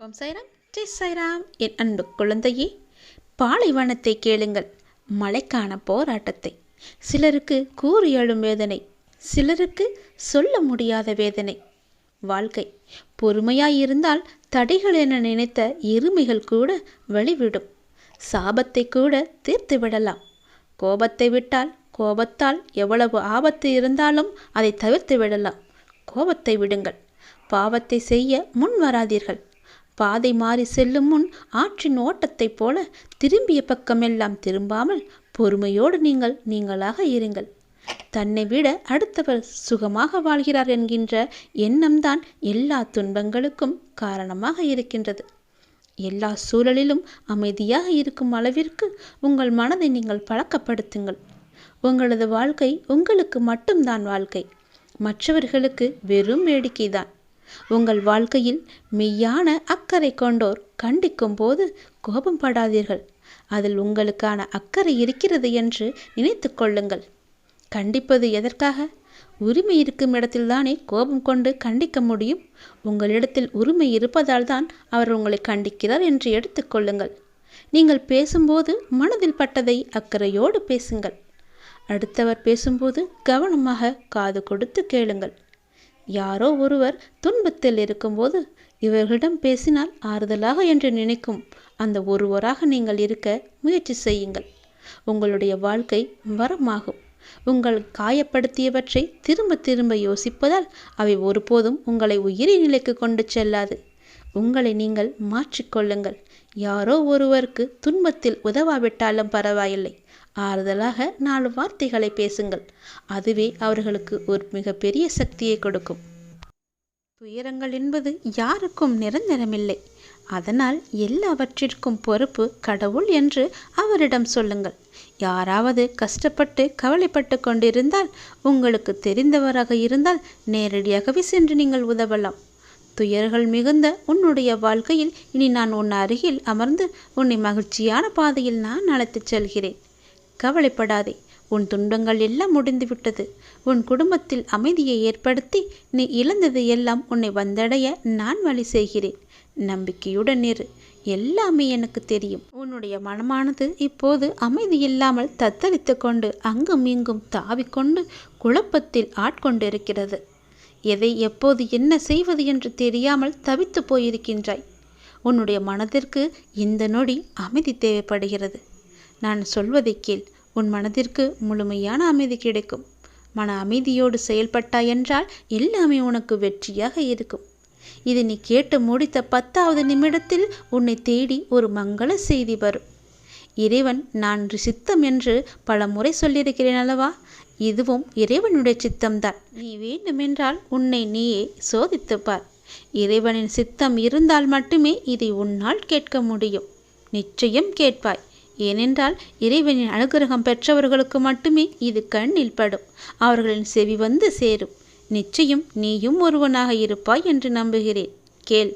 ஓம் சைராம் ஜெய் சைராம் என் அன்பு குழந்தையே பாலைவனத்தை கேளுங்கள். மழைக்கான போராட்டத்தை. சிலருக்கு கூறி எழும் வேதனை. சிலருக்கு சொல்ல முடியாத வேதனை. வாழ்க்கை பொறுமையாயிருந்தால் தடைகள் என நினைத்த எருமைகள் கூட வழிவிடும். சாபத்தை கூட தீர்த்து விடலாம். கோபத்தை விட்டால் கோபத்தால் எவ்வளவு ஆபத்து இருந்தாலும் அதை தவிர்த்து விடலாம். கோபத்தை விடுங்கள். பாவத்தை செய்ய முன் வராதீர்கள். பாதை மாறி செல்லும் முன் ஆற்றின் ஓட்டத்தைப் போல திரும்பிய பக்கமெல்லாம் திரும்பாமல் பொறுமையோடு நீங்கள் நீங்களாக இருங்கள். தன்னை விட அடுத்தவர் சுகமாக வாழ்கிறார் என்கின்ற எண்ணம்தான் எல்லா துன்பங்களுக்கும் காரணமாக இருக்கின்றது. எல்லா சூழலிலும் அமைதியாக இருக்கும் அளவிற்கு உங்கள் மனதை நீங்கள் பழக்கப்படுத்துங்கள். உங்களது வாழ்க்கை உங்களுக்கு மட்டும்தான் வாழ்க்கை. மற்றவர்களுக்கு வெறும் வேடிக்கைதான். உங்கள் வாழ்க்கையில் மெய்யான அக்கறை கொண்டோர் கண்டிக்கும் போது கோபம் படாதீர்கள். அதில் உங்களுக்கான அக்கறை இருக்கிறது என்று நினைத்து கொள்ளுங்கள். கண்டிப்பது எதற்காக? உரிமை இருக்கும் இடத்தில்தானே கோபம் கொண்டு கண்டிக்க முடியும். உங்களிடத்தில் உரிமை இருப்பதால் தான் அவர் உங்களை கண்டிக்கிறார் என்று எடுத்துக்கொள்ளுங்கள் நீங்கள் பேசும்போது மனதில் பட்டதை அக்கறையோடு பேசுங்கள். அடுத்தவர் பேசும்போது கவனமாக காது கொடுத்து கேளுங்கள். யாரோ ஒருவர் துன்பத்தில் இருக்கும்போது இவர்களிடம் பேசினால் ஆறுதலாக என்று நினைக்கும். அந்த ஒருவராக நீங்கள் இருக்க முயற்சி செய்யுங்கள். உங்களுடைய வாழ்க்கை வரமாகும். உங்கள் காயப்படுத்தியவற்றை திரும்ப திரும்ப யோசிப்பதால் அவை ஒருபோதும் உங்களை உயிரி நிலைக்கு கொண்டு செல்லாது. உங்களை நீங்கள் மாற்றிக்கொள்ளுங்கள். யாரோ ஒருவருக்கு துன்பத்தில் உதவாவிட்டாலும் பரவாயில்லை. ஆறுதலாக நாலு வார்த்தைகளை பேசுங்கள். அதுவே அவர்களுக்கு ஒரு மிகப்பெரிய சக்தியை கொடுக்கும். துயரங்கள் என்பது யாருக்கும் நிரந்தரமில்லை. அதனால் எல்லாவற்றிற்கும் பொறுப்பு கடவுள் என்று அவரிடம் சொல்லுங்கள். யாராவது கஷ்டப்பட்டு கவலைப்பட்டு கொண்டிருந்தால் உங்களுக்கு தெரிந்தவராக இருந்தால் நேரடியாகவே சென்று நீங்கள் உதவலாம். துயர்கள் மிகுந்த உன்னுடைய வாழ்க்கையில் இனி நான் உன் அருகில் அமர்ந்து உன்னை மகிழ்ச்சியான பாதையில் நான் அழைத்துச் செல்கிறேன். கவலைப்படாதே. உன் துன்பங்கள் எல்லாம் முடிந்துவிட்டது. உன் குடும்பத்தில் அமைதியை ஏற்படுத்தி நீ இழந்தது எல்லாம் உன்னை வந்தடைய நான் வழி செய்கிறேன். நம்பிக்கையுடன் இரு. எல்லாமே எனக்கு தெரியும். உன்னுடைய மனமானது இப்போது அமைதி இல்லாமல் தத்தளித்து கொண்டு அங்கும் இங்கும் தாவிக்கொண்டு குழப்பத்தில் ஆட்கொண்டிருக்கிறது. எதை எப்போது என்ன செய்வது என்று தெரியாமல் தவித்து போயிருக்கின்றாய். உன்னுடைய மனதிற்கு இந்த நொடி அமைதி தேவைப்படுகிறது. நான் சொல்வதை கேள். உன் மனதிற்கு முழுமையான அமைதி கிடைக்கும். மன அமைதியோடு செயல்பட்டாய் என்றால் எல்லாமே உனக்கு வெற்றியாக இருக்கும். இது நீ கேட்டு முடித்த பத்தாவது நிமிடத்தில் உன்னை தேடி ஒரு மங்கள செய்தி வரும். இறைவன் நான் சித்தம் என்று பல முறை சொல்லியிருக்கிறேன் அல்லவா? இதுவும் இறைவனுடைய சித்தம்தான். நீ வேண்டுமென்றால் உன்னை நீயே சோதித்துப்பார். இறைவனின் சித்தம் இருந்தால் மட்டுமே இதை உன்னால் கேட்க முடியும். நிச்சயம் கேட்பாய். ஏனென்றால் இறைவனின் அனுகிரகம் பெற்றவர்களுக்கு மட்டுமே இது கண்ணில் படும். அவர்களின் செவி வந்து சேரும். நிச்சயம் நீயும் ஒருவனாக இருப்பாய் என்று நம்புகிறேன். கேள்.